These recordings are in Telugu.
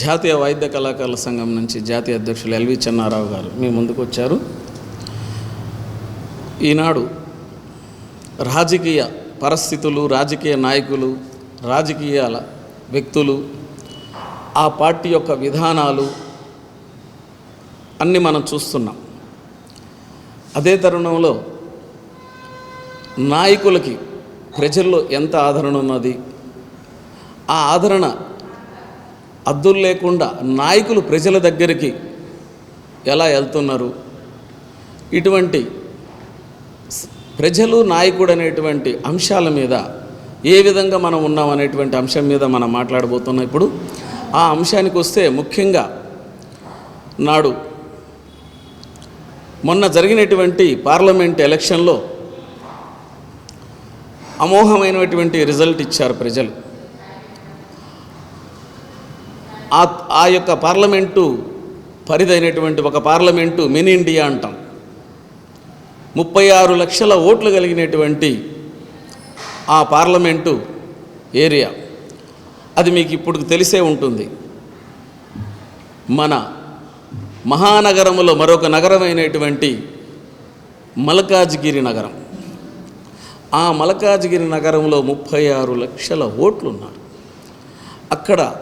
జాతీయ వైద్య కళాకారుల సంఘం నుంచి జాతీయ అధ్యక్షులు ఎల్వి చెన్నారావు గారు మీ ముందుకు వచ్చారు. ఈనాడు రాజకీయ పరిస్థితులు రాజకీయ నాయకులు రాజకీయాల వ్యక్తులు ఆ పార్టీ యొక్క విధానాలు అన్నీ మనం చూస్తున్నాం. అదే తరుణంలో నాయకులకి ప్రజల్లో ఎంత ఆదరణ ఉన్నది? ఆ ఆదరణ అద్దులు లేకుండా నాయకులు ప్రజల దగ్గరికి ఎలా వెళ్తున్నారు? ఇటువంటి ప్రజలు నాయకుడు అనేటువంటి అంశాల మీద ఏ విధంగా మనం ఉన్నాం అనేటువంటి అంశం మీద మనం మాట్లాడబోతున్నాం ఇప్పుడు. ఆ అంశానికి వస్తే ముఖ్యంగా నాడు మొన్న జరిగినటువంటి పార్లమెంట్ ఎలక్షన్లో అమోఘమైనటువంటి రిజల్ట్ ఇచ్చారు ప్రజలు. ఆ ఆ యొక్క పార్లమెంటు పరిధైనటువంటి ఒక పార్లమెంటు మినీ ఇండియా అంటాం. ముప్పై ఆరు లక్షల ఓట్లు కలిగినటువంటి ఆ పార్లమెంటు ఏరియా. అది మీకు ఇప్పుడు తెలిసే ఉంటుంది. మన మహానగరములో మరొక నగరమైనటువంటి మలకాజ్గిరి నగరం. ఆ మలకాజ్గిరి నగరంలో ముప్పై ఆరు లక్షల ఓట్లు ఉన్నారు అక్కడ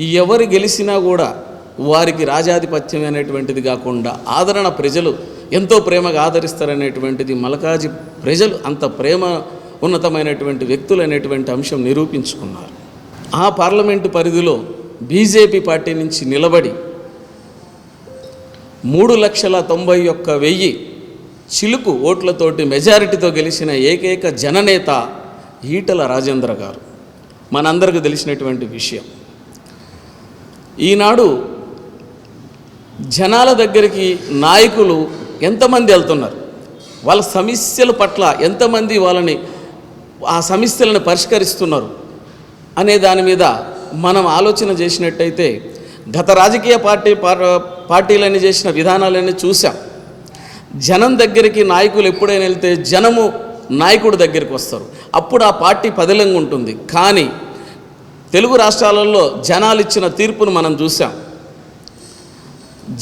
ఎవరు గెలిచినా కూడా వారికి రాజాధిపత్యం అనేటువంటిది కాకుండా ఆదరణ ప్రజలు ఎంతో ప్రేమగా ఆదరిస్తారనేటువంటిది మలకాజి ప్రజలు అంత ప్రేమ ఉన్నతమైనటువంటి వ్యక్తులు అనేటువంటి అంశం నిరూపించుకున్నారు. ఆ పార్లమెంటు పరిధిలో బీజేపీ పార్టీ నుంచి నిలబడి మూడు లక్షల తొంభై ఒక్క వెయ్యి చిలుకు ఓట్లతోటి మెజారిటీతో గెలిచిన ఏకైక జననేత ఈటల రాజేంద్ర గారు. మనందరికీ తెలిసినటువంటి విషయం. ఈనాడు జనాల దగ్గరికి నాయకులు ఎంతమంది వెళ్తున్నారు? వాళ్ళ సమస్యల పట్ల ఎంతమంది వాళ్ళని ఆ సమస్యలను పరిష్కరిస్తున్నారు? అనే దాని మీద మనం ఆలోచన చేసినట్టయితే గత రాజకీయ పార్టీ పార్- పార్టీలన్నీ చేసిన విధానాలన్నీ చూసాం జనం దగ్గరికి నాయకులు ఎప్పుడైనా వెళ్తే జనము నాయకుడి దగ్గరికి వస్తారు. అప్పుడు ఆ పార్టీ పదిలంగా ఉంటుంది కానీ తెలుగు రాష్ట్రాలలో జనాలు ఇచ్చిన తీర్పును మనం చూసాం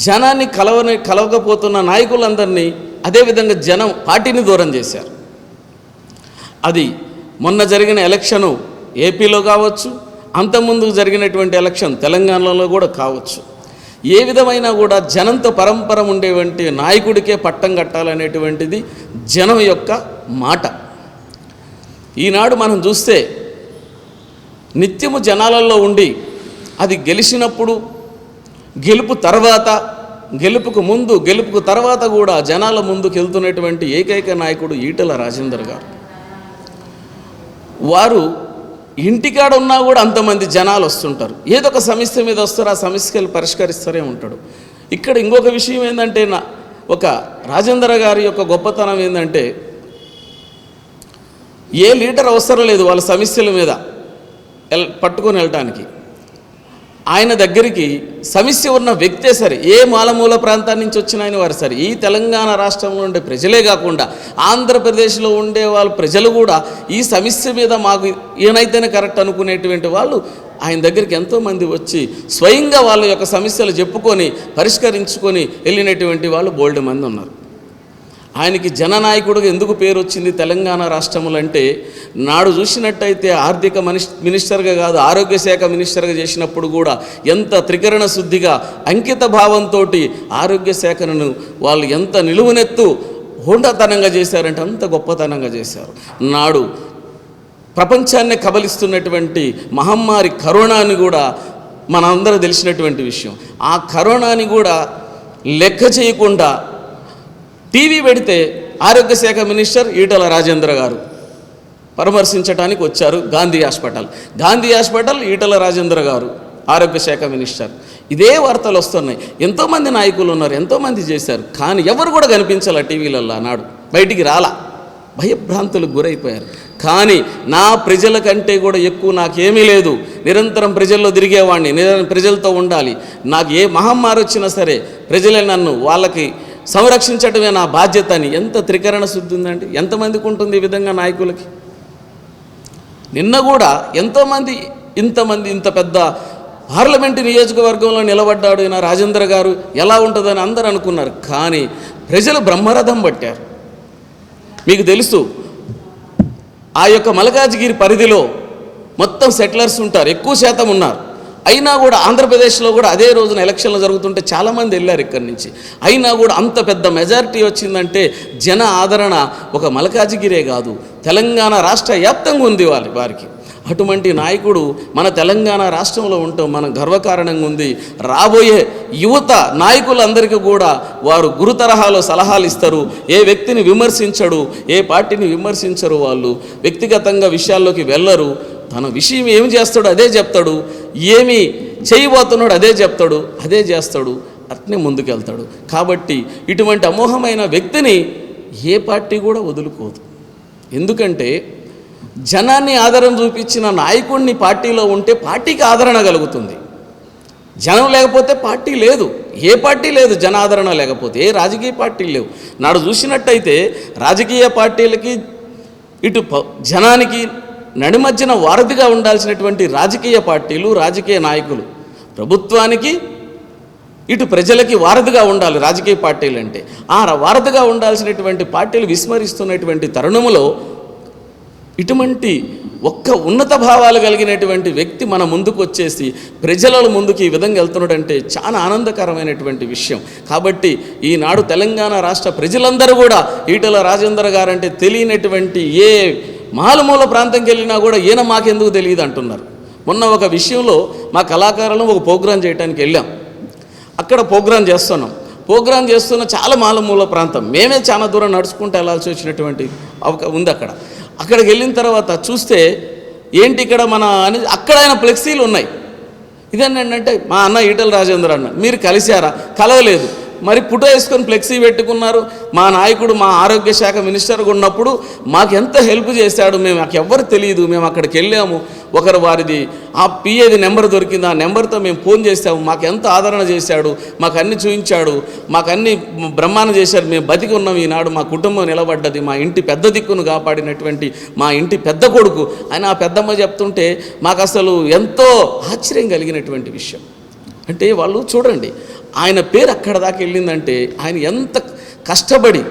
జనాన్ని కలవని కలవకపోతున్న నాయకులందరినీ అదేవిధంగా జనం పార్టీని దూరం చేశారు. అది మొన్న జరిగిన ఎలక్షను ఏపీలో కావచ్చు అంతకుముందు జరిగినటువంటి ఎలక్షన్ తెలంగాణలో కూడా కావచ్చు. ఏ విధమైన కూడా జనంతో పరంపర ఉండేటువంటి నాయకుడికే పట్టం కట్టాలనేటువంటిది జనం యొక్క మాట. ఈనాడు మనం చూస్తే నిత్యము జనాలలో ఉండి అది గెలిచినప్పుడు గెలుపు తర్వాత గెలుపుకు ముందు గెలుపుకు తర్వాత కూడా జనాల ముందుకు వెళ్తున్నటువంటి ఏకైక నాయకుడు ఈటల రాజేందర్ గారు. వారు ఇంటికాడ ఉన్నా కూడా అంతమంది జనాలు వస్తుంటారు. ఏదో ఒక సమస్య మీద వస్తారు ఆ సమస్యలు పరిష్కరిస్తూనే ఉంటాడు. ఇక్కడ ఇంకొక విషయం ఏంటంటే నా ఒక రాజేంద్ర గారి యొక్క గొప్పతనం ఏంటంటే ఏ లీడర్ అవసరం లేదు వాళ్ళ సమస్యల మీద. పట్టుకొని వెళ్ళటానికి. ఆయన దగ్గరికి సమస్య ఉన్న వ్యక్తే సరే ఏ మాలమూల ప్రాంతాన్ని నుంచి వచ్చిన ఆయన వారు సరే ఈ తెలంగాణ రాష్ట్రంలో ఉండే ప్రజలే కాకుండా ఆంధ్రప్రదేశ్లో ఉండే వాళ్ళ ప్రజలు కూడా ఈ సమస్య మీద మాకు ఈయనైతేనే కరెక్ట్ అనుకునేటువంటి వాళ్ళు ఆయన దగ్గరికి ఎంతోమంది వచ్చి స్వయంగా వాళ్ళ యొక్క సమస్యలు చెప్పుకొని పరిష్కరించుకొని వెళ్ళినటువంటి వాళ్ళు బోల్డ్ మంది ఉన్నారు. ఆయనకి జననాయకుడిగా ఎందుకు పేరు వచ్చింది తెలంగాణ రాష్ట్రములు అంటే నాడు చూసినట్టయితే ఆర్థిక మినిస్ మినిస్టర్గా కాదు ఆరోగ్య శాఖ మినిస్టర్గా చేసినప్పుడు కూడా ఎంత త్రికరణ శుద్ధిగా అంకిత భావంతో ఆరోగ్య శాఖను వాళ్ళు ఎంత నిలువునెత్తు హోండాతనంగా చేశారంటే అంత గొప్పతనంగా చేశారు. నాడు ప్రపంచాన్ని కబలిస్తున్నటువంటి మహమ్మారి కరోనాని కూడా మనందరూ తెలిసినటువంటి విషయం. ఆ కరోనాని కూడా లెక్క చేయకుండా టీవీ పెడితే ఆరోగ్య శాఖ మినిస్టర్ ఈటల రాజేంద్ర గారు పరామర్శించడానికి వచ్చారు గాంధీ హాస్పిటల్. గాంధీ హాస్పిటల్ ఈటల రాజేంద్ర గారు ఆరోగ్య శాఖ మినిస్టర్. ఇదే వార్తలు వస్తున్నాయి. ఎంతోమంది నాయకులు ఉన్నారు ఎంతోమంది చేశారు. కానీ ఎవరు కూడా కనిపించాల టీవీలలో నాడు బయటికి రాలా. భయభ్రాంతులకు గురైపోయారు. కానీ నా ప్రజల కంటే కూడా ఎక్కువ నాకేమీ లేదు. నిరంతరం ప్రజల్లో తిరిగేవాడిని నిరంతరం ప్రజలతో ఉండాలి. నాకు ఏ మహమ్మారి వచ్చినా సరే ప్రజలే నన్ను వాళ్ళకి సంరక్షించడమే నా బాధ్యత అని ఎంత త్రికరణ శుద్ధి ఉందండి. ఎంతమందికి ఉంటుంది ఈ విధంగా నాయకులకి? నిన్న కూడా ఎంతోమంది ఇంతమంది ఇంత పెద్ద పార్లమెంటు నియోజకవర్గంలో నిలబడ్డాడు ఈయన రాజేంద్ర గారు. ఎలా ఉంటుందని అందరూ అనుకున్నారు. కానీ ప్రజలు బ్రహ్మరథం పట్టారు. మీకు తెలుసు ఆ యొక్క మలకాజ్గిరి పరిధిలో మొత్తం సెటిలర్స్ ఉంటారు. ఎక్కువ శాతం ఉన్నారు. అయినా కూడా ఆంధ్రప్రదేశ్లో కూడా అదే రోజున ఎలక్షన్లు జరుగుతుంటే చాలామంది వెళ్ళారు ఇక్కడి నుంచి. అయినా కూడా అంత పెద్ద మెజారిటీ వచ్చిందంటే జన ఆదరణ ఒక మలకాజిగిరే కాదు. తెలంగాణ రాష్ట్ర వ్యాప్తంగా ఉంది వారి వారికి. అటువంటి నాయకుడు మన తెలంగాణ రాష్ట్రంలో ఉండటం మన గర్వకారణంగా ఉంది. రాబోయే యువత నాయకులందరికీ కూడా వారు గురు తరహాలో సలహాలు ఇస్తారు. ఏ వ్యక్తిని విమర్శించడు ఏ పార్టీని విమర్శించరు వాళ్ళు. వ్యక్తిగతంగా విషయాల్లోకి వెళ్ళరు. తన విషయం ఏమి చేస్తాడు అదే చెప్తాడు. ఏమి చేయబోతున్నాడు అదే చెప్తాడు. అదే చేస్తాడు. అట్నే ముందుకెళ్తాడు. కాబట్టి ఇటువంటి అమోహమైన వ్యక్తిని ఏ పార్టీ కూడా వదులుకోదు. ఎందుకంటే జనాన్ని ఆదరణ చూపించిన నాయకుడిని పార్టీలో ఉంటే పార్టీకి ఆదరణ కలుగుతుంది. జనం లేకపోతే పార్టీ లేదు. ఏ పార్టీ లేదు జనాదరణ లేకపోతే. ఏ రాజకీయ పార్టీలు లేవు. నాడు చూసినట్టయితే రాజకీయ పార్టీలకి ఇటు ప- జనానికి నడిమధ్యన వారధిగా ఉండాల్సినటువంటి రాజకీయ పార్టీలు రాజకీయ నాయకులు. ప్రభుత్వానికి ఇటు ప్రజలకి వారధిగా ఉండాలి రాజకీయ పార్టీలు అంటే ఆ వారధిగా ఉండాల్సినటువంటి పార్టీలు విస్మరిస్తున్నటువంటి తరుణములో ఇటువంటి ఒక్క ఉన్నత భావాలు కలిగినటువంటి వ్యక్తి మన ముందుకు వచ్చేసి ప్రజల ముందుకు ఈ విధంగా వెళ్తున్నాడంటే చాలా ఆనందకరమైనటువంటి విషయం. కాబట్టి ఈనాడు తెలంగాణ రాష్ట్ర ప్రజలందరూ కూడా ఈటల రాజేందర్ గారంటే తెలియనటువంటి ఏ మాలుమూల ప్రాంతంకి వెళ్ళినా కూడా ఈయన మాకెందుకు తెలియదు అంటున్నారు. మొన్న ఒక విషయంలో మా కళాకారులను ఒక ప్రోగ్రాం చేయడానికి వెళ్ళాం. అక్కడ ప్రోగ్రాం చేస్తున్నాం. ప్రోగ్రాం చేస్తున్న చాలా మాలమూల ప్రాంతం. మేమే చాలా దూరం నడుచుకుంటూ వెళ్ళాల్సి వచ్చినటువంటి అవక ఉంది అక్కడ. అక్కడికి వెళ్ళిన తర్వాత చూస్తే ఏంటి ఇక్కడ మన అని అక్కడ ఆయన ఫ్లెక్సీలు ఉన్నాయి. ఇదేంటంటే మా అన్న ఈటల రాజేంద్ర అన్న. మీరు కలిశారా? కలవలేదు. మరి పుట వేసుకొని ఫ్లెక్సీ పెట్టుకున్నారు. మా నాయకుడు మా ఆరోగ్య శాఖ మినిస్టర్గా ఉన్నప్పుడు మాకు ఎంత హెల్ప్ చేశాడు మేము మాకు ఎవ్వరు తెలియదు. మేము అక్కడికి వెళ్ళాము. ఒకరు వారిది ఆ పిఏది నెంబర్ దొరికింది ఆ నెంబర్తో మేము ఫోన్ చేసాము మాకు ఎంత ఆదరణ చేశాడు మాకు అన్ని చూపించాడు మాకు అన్ని బ్రహ్మాండం చేశాడు. మేము బతికి ఉన్నాం ఈనాడు మా కుటుంబం నిలబడ్డది మా ఇంటి పెద్ద దిక్కును కాపాడినటువంటి మా ఇంటి పెద్ద కొడుకు. అని ఆ పెద్దమ్మ చెప్తుంటే మాకు అసలు ఎంతో ఆశ్చర్యం కలిగినటువంటి విషయం. అంటే వాళ్ళు చూడండి ఆయన పేరు అక్కడ దాకా వెళ్ళిందంటే ఆయన ఎంత కష్టపడి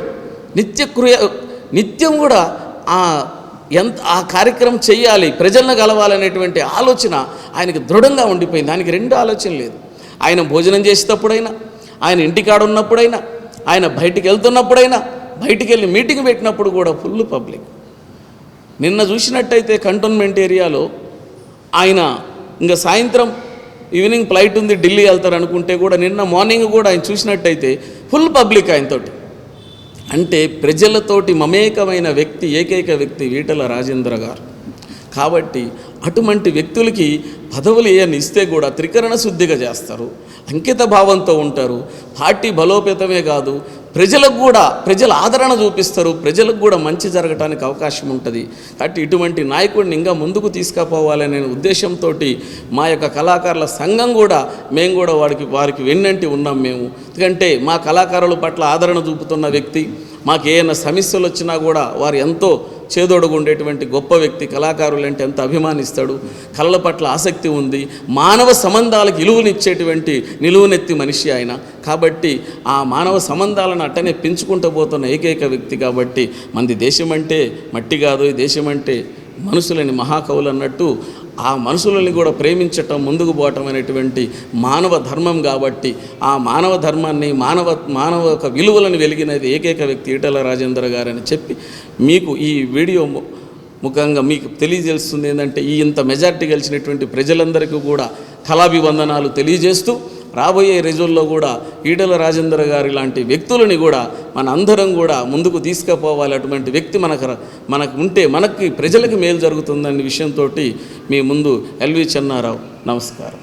నిత్యక్రియ నిత్యం కూడా ఆ ఎంత ఆ కార్యక్రమం చేయాలి ప్రజలను కలవాలనేటువంటి ఆలోచన ఆయనకి దృఢంగా ఉండిపోయింది. దానికి రెండు ఆలోచన లేదు. ఆయన భోజనం చేసేటప్పుడైనా ఆయన ఇంటికాడ ఉన్నప్పుడైనా ఆయన బయటికి వెళ్తున్నప్పుడైనా బయటికి వెళ్ళి మీటింగ్ పెట్టినప్పుడు కూడా ఫుల్ పబ్లిక్. నిన్న చూసినట్టయితే కంటోన్మెంట్ ఏరియాలో ఆయన ఇంకా సాయంత్రం ఈవినింగ్ ఫ్లైట్ ఉంది ఢిల్లీ వెళ్తారు అనుకుంటే కూడా నిన్న మార్నింగ్ కూడా ఆయన చూసినట్టయితే ఫుల్ పబ్లిక్ ఆయనతోటి. అంటే ప్రజలతోటి మమేకమైన వ్యక్తి ఏకైక వ్యక్తి ఈటల రాజేంద్ర గారు. కాబట్టి అటువంటి వ్యక్తులకి పదవులు ఏమని ఇస్తే కూడా త్రికరణ శుద్ధిగా చేస్తారు. అంకిత భావంతో ఉంటారు. పార్టీ బలోపేతమే కాదు ప్రజలకు కూడా ప్రజల ఆదరణ చూపిస్తారు. ప్రజలకు కూడా మంచి జరగటానికి అవకాశం ఉంటుంది. కాబట్టి ఇటువంటి నాయకుడిని ఇంకా ముందుకు తీసుకుపోవాలనే ఉద్దేశంతో మా యొక్క కళాకారుల సంఘం కూడా మేము కూడా వారికి వారికి వెన్నంటి ఉన్నాం మేము. ఎందుకంటే మా కళాకారుల పట్ల ఆదరణ చూపుతున్న వ్యక్తి మాకు ఏమైనా సమస్యలు వచ్చినా కూడా వారు ఎంతో చేదోడుగు ఉండేటువంటి గొప్ప వ్యక్తి కళాకారులు అంటే ఎంత అభిమానిస్తాడు. కళల పట్ల ఆసక్తి ఉంది. మానవ సంబంధాలకు ఇలువనిచ్చేటువంటి నిలువునెత్తి మనిషి ఆయన. కాబట్టి ఆ మానవ సంబంధాలను అట్టనే పెంచుకుంటూ పోతున్న ఏకైక వ్యక్తి కాబట్టి మనది దేశం అంటే మట్టి కాదు ఈ దేశం అంటే మనుషులని మహాకవులు అన్నట్టు ఆ మనుషులని కూడా ప్రేమించటం ముందుకు పోవటం అనేటువంటి మానవ ధర్మం కాబట్టి ఆ మానవ ధర్మాన్ని మానవ మానవ యొక్క విలువలను వెలిగినది ఏకైక వ్యక్తి ఈటల రాజేంద్ర గారని చెప్పి మీకు ఈ వీడియో ముఖంగా మీకు తెలియజేస్తుంది. ఏంటంటే ఈ ఇంత మెజార్టీ గెలిచినటువంటి ప్రజలందరికీ కూడా కళాభివందనాలు తెలియజేస్తూ రాబోయే రోజుల్లో కూడా ఈటల రాజేంద్ర గారి లాంటి వ్యక్తులని కూడా మన అందరం కూడా ముందుకు తీసుకుపోవాలి. అటువంటి వ్యక్తి మనకు మనకు ఉంటే మనకి ప్రజలకు మేలు జరుగుతుందనే విషయంతో మీ ముందు ఎల్వి చెన్నారావు. నమస్కారం.